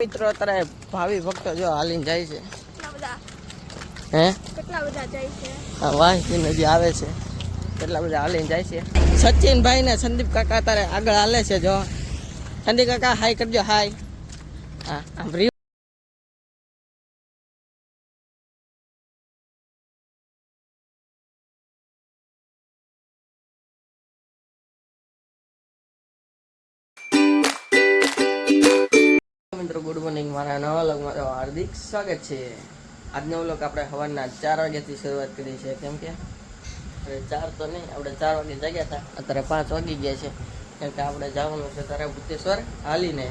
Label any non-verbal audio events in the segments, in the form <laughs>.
મિત્રો અત્યારે ભાવિ ભક્તો જો હાલીને જાય છે. હે? કેટલા બધા જાય છે? હા વાહી નદી આવે છે. કેટલા બધા હાલીને જાય છે. સચિનભાઈ ને સંદીપ કાકા અત્યારે આગળ હાલે છે જો. સંદીપ કાકા હાય કરજો હાય હા આમ મિત્રો ગુડ મોર્નિંગ. મારા નવા વ્લોગમાં તો હાર્દિક સ્વાગત છે. આજનો વ્લોગ આપણે સવારના ચાર વાગ્યાથી શરૂઆત કરી છે. કેમ કે અરે ચાર તો નહીં, આપણે ચાર વાગે જાગ્યા હતા. અત્યારે પાંચ વાગી ગયા છે. કેમ કે આપણે જવાનું છે તારા ભૂતેશ્વર હાલીને.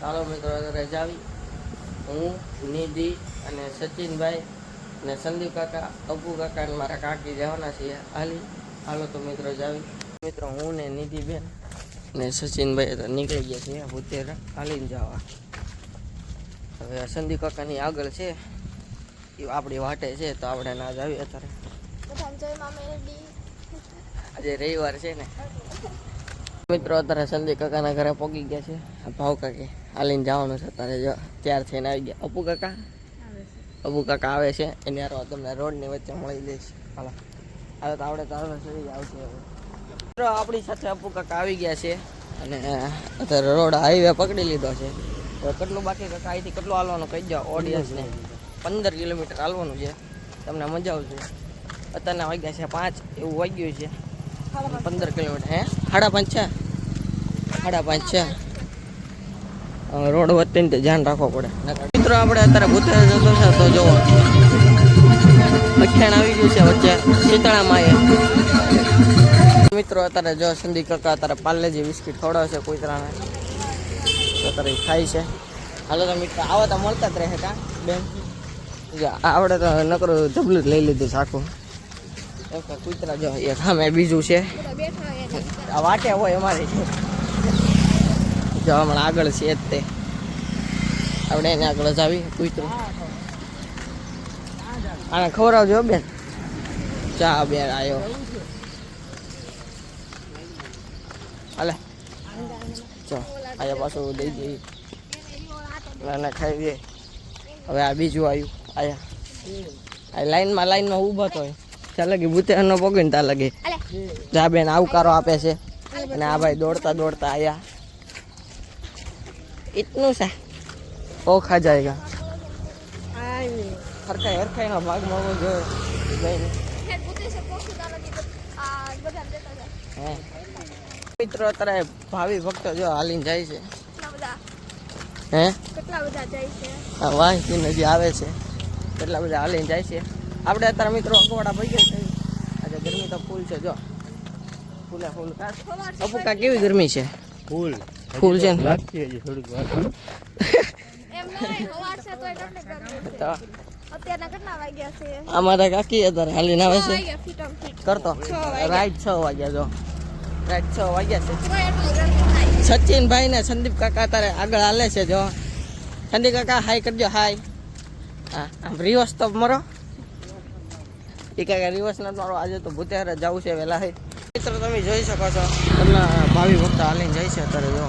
ચાલો મિત્રો, અત્યારે જાવી. હું, નિધિ અને સચિનભાઈ અને સંદીપ કાકા, અબુ કાકા અને મારા કાકી જવાના છીએ હાલી. હાલો તો મિત્રો, જાવી. મિત્રો, હું ને નિધિબેન ને સચિનભાઈ તો નીકળી ગયા છીએ. ભૂતેર હાલીને જવા. હવે આ સંદીપ કાકાની આગળ છે. એ આપણી વાટે છે તો આપણે ના જ આવીએ અત્યારે. આજે રવિવાર છે ને. મિત્રો અત્યારે સંદીપ કાકાના ઘરે પહોંચી ગયા છે. ભાવ કાકી હાલીને જવાનું છે. અત્યારે જો ત્યાર થઈને આવી ગયા. અપુ કાકા? અબુ કાકા આવે છે. એની હારો તમને રોડની વચ્ચે મળી લઈશ હાલો. હવે તો આપણે ચાલો સુધી આવશે હવે. મિત્રો આપણી સાથે અપુ કાકા આવી ગયા છે. અને અત્યારે રોડ હાઈવે પકડી લીધો છે. કેટલું બાકી કાકા અહીંથી કેટલું હાલવાનું? કહી જાઓ ઓડિયન્સને પંદર કિલોમીટર હાલવાનું છે. તમને મજા આવશે. અત્યારના વાગ્યા છે પાંચ, એવું વાગ્યું છે. પંદર કિલોમીટર, હે? સાડા પાંચ છે? સાડા પાંચ છે. રોડ વચ્ચે ને ધ્યાન રાખવો પડે. મિત્રો, આપણે અત્યારે ભૂતે જતો છે, તો જુઓ. અખ્યાણ આવી ગયું છે વચ્ચે શીતળામાં એ મિત્રો, અત્યારે જો સંદીપ કાકા, અત્યારે પાર્લેજી બિસ્કિટ ખવડાવશે કોઈ તો અત્યારે થાય છે. હાલો તો મિત્રો આવો તો મળતા જ રહે કા બેન? આવડે તો નકરો જબલું જ લઈ લીધું તો કૂતરા જો એક સામે બીજું છે. આ વાટે હોય અમારી. જો હમણાં આગળ છે જ તે. આપણે એને આગળ જ આવી કૂતરું. આને ખવડાવજો બેન. ચા બેન આવ્યો હાલે. આયા પાછું દઈ જઈએ. અને ખાઈ દે હવે આ બીજું આવ્યું. આયા. આ લાઈનમાં લાઈનમાં ઊભો તો હોય. કે લગી ભૂતે ન પગે ને ત્યાં લગી. જા બેન આવકારો આપે છે. અને આ ભાઈ દોડતા દોડતા આયા. ઇતનું સા ઓખા જાયગા. હરખાઈ હરખાઈ નો ભાગ મળવો જોઈએ જઈને. હે મિત્રો અત્યારે ભાવિ ભક્તો જો હાલીને જાય છે. હે? કેટલા બધા જાય છે? આ વાંચી નદી આવે છે કેટલા બધા હાલીને જાય છે. આપણે અત્યારે મિત્રો અગવાડા ભાઈ ગયા આજે ગરમી તો ફૂલ છે જો. ફૂલે ફૂલ કા? સવાર કેવી ગરમી છે? ફૂલ. ફૂલ છે ને? લાગતી હજી થોડીક વાર. એમ નહીં સવાર છે તો એટલે ગરમી તો અત્યારના કેટલા વાગ્યા છે? અમારા કાકી અત્યારે હાલીને આવે છે. કરતો. રાઈટ છ વાગ્યા જો. રાઈટ છ. વાગ્યા છે સચિનભાઈ ને સંદીપ કાકા અત્યારે આગળ હાલે છે જો. સંદીપ કાકા હાય કરજો હાય હા આમ રિવર્સ તો મરો. એ કાકા રિવર્સ નથી મારો આજે તો ભૂતેરે જવું છે વહેલા હે. મિત્રો તમે જોઈ શકો છો. તમને ભાવિ ભક્ત હાલીને જાય છે અત્યારે જો.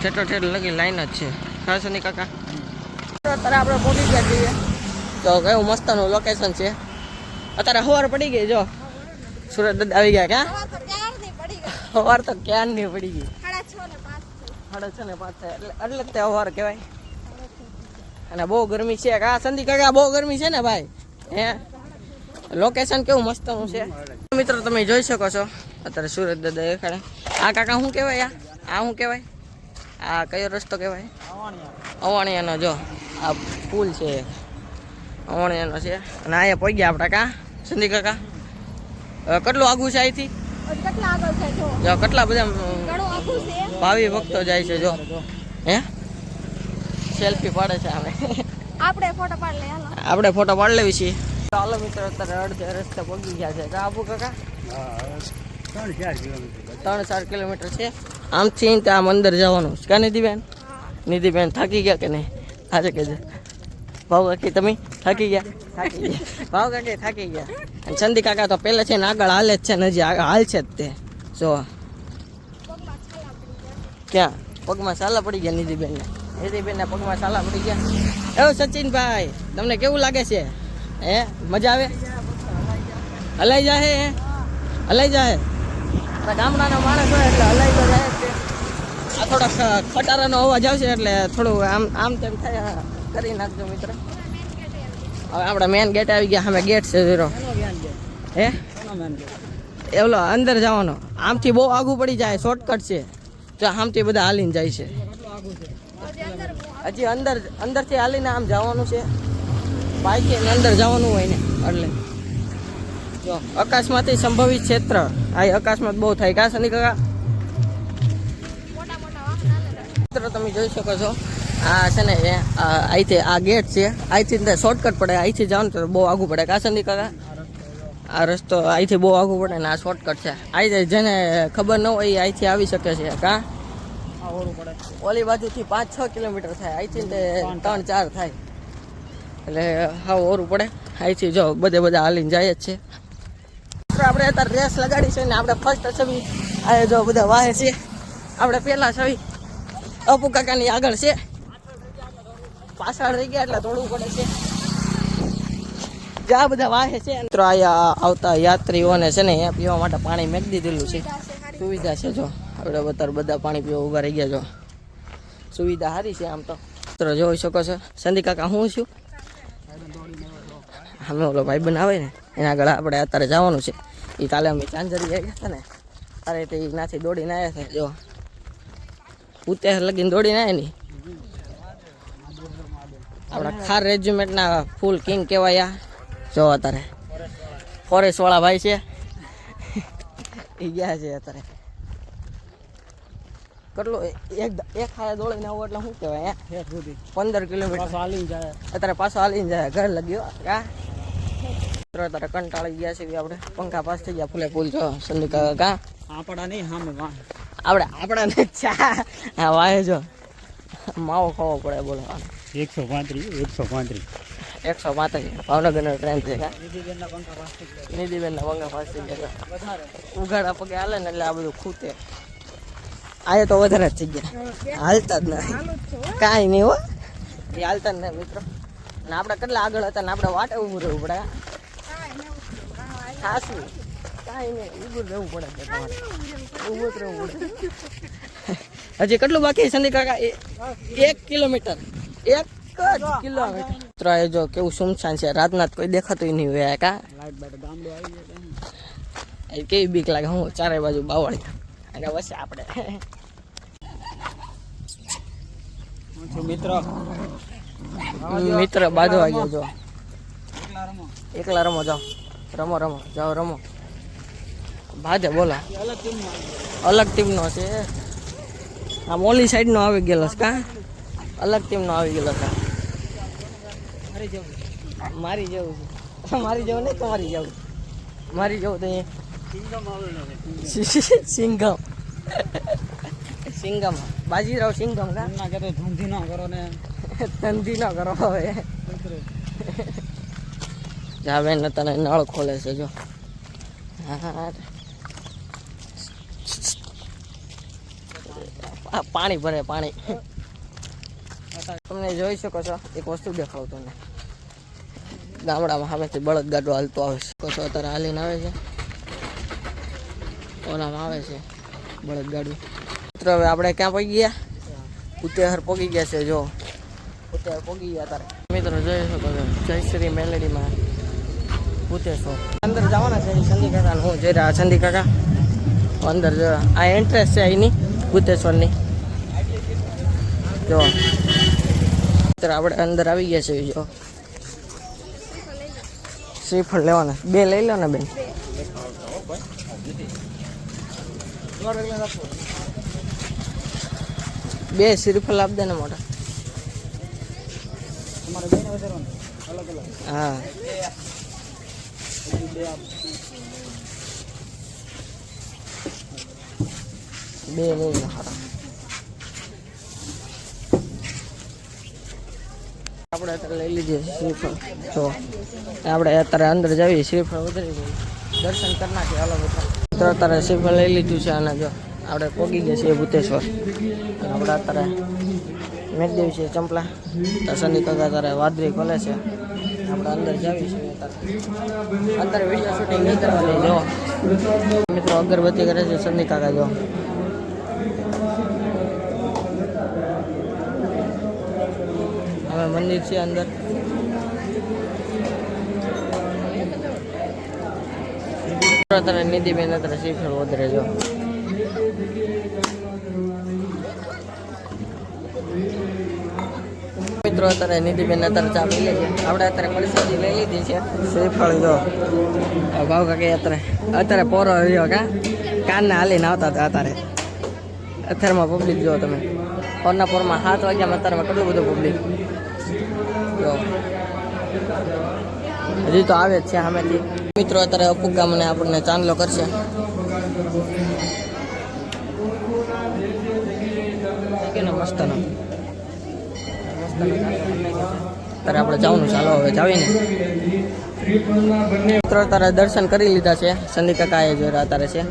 ઠેઠો ઠેઠ લગી લાઈન જ છે. ખાસ નહીં કાકા? અત્યારે આપણે પહોંચી ગયા છીએ. તો કયું મસ્તનું લોકેશન છે. અત્યારે સવાર પડી ગઈ જો. સુરત દાદા આવી ગયા ક્યાં સવાર તો ક્યાં નહીં પડી ગઈ? સાડા છ ને પાંચ થાય. એટલે એટલે જ તે સવાર કહેવાય. અને બહુ ગરમી છે. કા સંદી કાકા બહુ ગરમી છે ને ભાઈ? હે? લોકેશન કેવું મસ્ત હું છે? મિત્રો તમે જોઈ શકો છો. અત્યારે સુરત દાદા દેખાડે આ કાકા શું કહેવાય? આ? આ શું કહેવાય? આ કયો રસ્તો કહેવાય? અવાણિયાનો જો. આ પુલ છે. અવાણિયાનો છે. અને અહીંયા પહોંચ્યા આપણે કા? સંદી કાકા? કેટલું આગું છે અહીંથી? કેટલા જો. જો કેટલા બધા ભાવી ભક્તો જાય છે જો. હે? સેલ્ફી પાડે છે અમે આપણે ફોટો પાડી લઈએ આપણે ફોટો પાડી લેવી છીએ ચાલો મિત્રો અત્યારે અડધે રસ્તે પહોંચી ગયા છે. કા આપુ કાકા? ત્રણ ચાર કિલોમીટર છે. આમથી ત્યાં આમ અંદર જવાનું છે. કા નિધિબેન? નિધિબેન થાકી ગયા કે નહીં? આજે કે ભાવ કાકી તમે? થાકી ગયા? થાકી ગયા. ભાવ કાકી થાકી ગયા. અને ચંદી કાકા તો પહેલે છે ને આગળ હાલે જ છે ને હજી હાલ છે જ તે. જો. ક્યાં? પગમાં સાલા પડી ગયા નિધિબેનને. નીતિબેનના પગમાં સાલા પડી ગયા. એવું સચિનભાઈ, તમને કેવું લાગે છે? હે? મજા આવે? હલાઈ જાય હે હલાઈ આપણા ગામડાનો માણસ હોય એટલે હલાઈ તો જાય આ થોડાક ખટારાનો અવાજ આવશે એટલે થોડું આમ આમ તેમ થાય. કરી નાખજો મિત્ર. હવે આપણે મેન ગેટ આવી ગયા અમે ગેટ છે ઝીરો. હે? એવલો અંદર જવાનો. આમથી બહુ આગું પડી જાય શોર્ટકટ છે. તો આમથી બધા હાલીને જાય છે. હજી અંદર અંદરથી હાલીને આમ જવાનું છે. બાઈક અંદર જવાનું હોય ને એટલે. જો આકાશમાંથી સંભવિત ક્ષેત્ર. આ આકાશમાં બહુ થાય. કા સની કાકા? તમે જોઈ શકો છો. આ છે ને, એ અહીંથી આ ગેટ છે. અહીંથી શોર્ટકટ પડે અહીંથી જવાનું તો બહુ આગું પડે. કા સંદી કાકા? આ રસ્તો અહીંથી બહુ આગું પડે ને આ શોર્ટકટ છે. અહીંથી જેને ખબર ન હોય, એ અહીંથી આવી શકે છે. કા? ઓલી બાજુથી પાંચ છ કિલોમીટર થાય. અહીંથી ત્રણ ચાર થાય. એટલે હા ઓરું પડે. અહીંથી જો, બધે બધા હાલીને જાય જ છે. આપણે અત્યારે રેસ લગાડી છે ને, આપણે ફર્સ્ટ છબી, આ જો બધા વાહે છે. આપણે પહેલા છબી અપુ કાકાની આગળ છે. પાછળ રહી ગયા એટલે દોડવું પડે છે. જ્યાં બધા વાહે છે. મિત્રો અહીંયા આવતા યાત્રીઓને છે ને અહીંયા પીવા માટે પાણી મેક દીધેલું છે. સુવિધા છે જો. આપણે અત્યારે બધા પાણી પીવા ઊભા રહી ગયા જો. સુવિધા સારી છે આમ તો. મિત્રો, જોઈ શકો છો. સંદી કાકા, હું છું? અમે ઓલો ભાઈ બનાવે ને. એના આગળ આપણે અત્યારે જવાનું છે. એ કાલે અમે ચાંજરી ગયા હતા ને. અરે તે નાથી દોડીને આવ્યા છે, જો. ઉત્તેર લગીને દોડીને આવ્યા ની આપણા ખાર રેજ્યુમેન્ટના ફૂલ કિંગ કહેવાય આ. જો અત્યારે ફોરેસ્ટ વાળા ભાઈ છે. <laughs> એ ગયા છે અત્યારે. કેટલું એક એક ખાયા દોડીને આવું એટલે શું કહેવાય હે? પંદર કિલોમીટર. જાય. અત્યારે પાછો હાલીને જાય. ઘર લગ્યો. કા? અત્યારે કંટાળી ગયા છે આપણે. પંખા પાસ થઈ ગયા. ફૂલે ફૂલ જો. સંદીપ કાકા કા? આપણા નહીં હામે આપણે આપણા આપણાને ચા હા વાય જો. માવો ખાવો પડે બોલો એકસો પાંત્રીસ એકસો પાંત્રીસ. એકસો પાંત્રીસ. ભાવનગરનો ટ્રેન છે. નિધિબેનના પંખા પાસ થઈ ઉઘાડા પગે હાલે ને એટલે આ બધું ખૂતે આયે તો વધારે જ થઈ હાલતા જ નહીં કાંઈ નહીં હો. એ હાલતા જ નહીં મિત્રો. ને આપણે કેટલા આગળ હતા ને આપણે વાટે ઊભું રહેવું પડે. ખાસું કાંઈ નહીં, ઊભું રહેવું પડે ઊભું રહેવું પડે. હજી કેટલું બાકી સંદી કાકા? એક કિલોમીટર. એક જ કિલોમીટર. મિત્રો એ જો કેવું સુમસાન છે. રાતના કોઈ દેખાતું નહીં હોય કા. એ કેવી બીક લાગે હું ચારે બાજુ બાવળ. અને વસે આપણે. હું મિત્ર બાજુ ગયો જો. એકલા રમો જાઓ. રમો રમો જાઓ રમો. ભાજે બોલો. અલગ ટીમનો છે. આ મોલી સાઈડનો આવી ગયેલો કા. અલગ ટીમનો આવી ગયેલો છે. મારી જવું મારી જેવું છે. મારી જેવું નહીં તમારી જવું. મારી જવું તો અહીંયા <laughs> સિંગમ સિંગમ. બાજીરાવ સિંગમ કા? એમના કહેતો ધૂમધી ના કરો ને. ધંધી ન કરો હવે. મિત્ર જાવેન તને નળ ખોલે છે જો. હા. પાણી ભરે પાણી. તમને જોઈ શકો છો, એક વસ્તુ દેખાવ તમને. ગામડામાં સામેથી બળદ ગાડો હાલતો આવે છે. કહો છો અત્યારે હાલીને આવે છે. ઓલામાં આવે છે બળદ ગાડું મિત્રો, હવે આપણે ક્યાં પગી ગયા? ઉત્તેહર પગી ગયા છે, જો. ઉત્તેહર પગી ગયા તારે મિત્રો, જોઈ શકો છો. જય શ્રી મેલેડીમાં ભૂતેશ્વર અંદર જવાના છે સંદી કાકા હું જઈ રહ્યા સંદી કાકા. અંદર જો આ એન્ટ્રેસ છે અહીંની ભૂતેશ્વરની જો. અત્યારે આપણે અંદર આવી ગયા છે, જો. શ્રીફળ લેવાના. બે લઈ લો ને, બેન. બે શ્રીફળ આપ દે ને મોટા. હા. બે નહીં હારા આપણે અત્યારે લઈ લીધી શ્રીફળ. જો આપણે અત્યારે અંદર જઈએ શ્રીફળ વધારી ગયું દર્શન કરી નાખીએ, હાલો બધા અત્યારે શ્રીફળ લઈ લીધું છે અને જો, આપણે પોગી ગયા છીએ ભૂતેશ્વર. આપણે અત્યારે મેઘદેવ છે ચંપલા. તો સંદીપ કાકા તારે વાદરી ખોલે છે. આપણે અંદર જાવી છીએ અત્યારે. વીડિયો શૂટિંગ નહીં કરવાની, જો. મિત્રો, અગરબત્તી કરે છે શનિ કાકા, જો. મંદિર છે અંદર. અત્યારે નિધિબેન અત્યારે શ્રીફળ વધરે જો. મિત્રો અત્યારે નિધિબેન અત્યારે ચા પી લે છે. આપણે અત્યારે પરિસ્થિતિ લઈ લીધી છે. શ્રીફળ જો. ભાવ કાકી અત્યારે અત્યારે પોરો રહ્યો કા? કાનને હાલીને આવતા હતા અત્યારે. અત્યારમાં પબ્લિક જો તમે. પોરના પોરમાં સાત વાગ્યામાં અત્યારમાં કેટલું બધું પબ્લિક જો હજી તો આવે જ છે સામેથી. મિત્રો અત્યારે અપુકા મને આપણને ચાંદલો કરશે. મસ્તનો અત્યારે આપણે જવાનું ચાલો હવે જાવીને. મિત્રો અત્યારે દર્શન કરી લીધા છે. સંદીપ કાકાએ જો અત્યારે છે.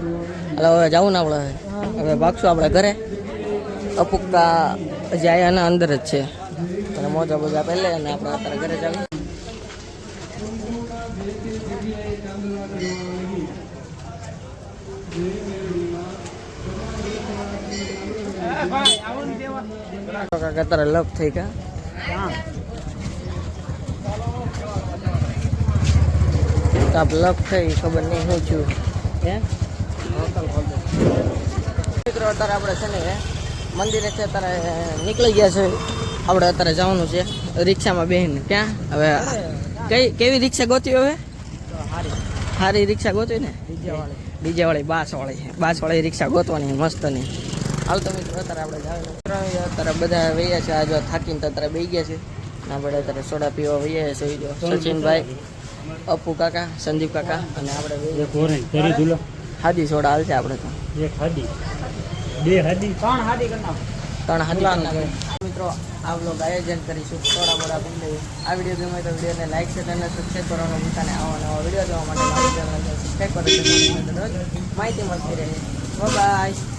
એટલે હવે જવું ને આપણે. હવે ભાગશું આપણે ઘરે. અપુકા હજી આયા અંદર જ છે. અને મોજા બોજા પહેલે અને આપણે અત્યારે ઘરે જાવી કાકા અત્યારે લપ થઈ ગયા. તાપ લપ થઈ, ખબર નહીં શું થયું. હે? અત્યારે આપણે છે ને, મંદિરે છે, અત્યારે નીકળી ગયા છે. આપણે અત્યારે જવાનું છે રિક્ષામાં બેહીને. ક્યાં? હવે કઈ કેવી રિક્ષા ગોતી હવે? સારી રિક્ષા ગોતવી ને? ડીજે વાળી બાસ વાળી બાસ વાળી રિક્ષા ગોતવાની મસ્તની હાલ તો મિત્રો અત્યારે આપણે જવાનું અત્યારે બધા વૈયા છે. આજે થાકીને તો અત્યારે બેસી ગયા છે. આપણે અત્યારે સોડા પીવા વૈયા છે. સચિનભાઈ અપુ કાકા સંદીપ કાકા અને આપણે હાદી સોડા હાલશે આપણે તો. એક હાદી. બે હાદી. ત્રણ હાદી કરના ત્રણ હાદી મિત્રો આ બ્લોગ આયોજન કરીશું. થોડા મોડા પીને આ વીડિયો ગમે તો વિડીયોને લાઈક છે તેને સબસ્ક્રાઈબ કરવાનું ભૂલતા નહીં. આવા નવા વીડિયો જોવા માટે સબસ્ક્રાઈબ કરો. માહિતી મળતી રહે. બાય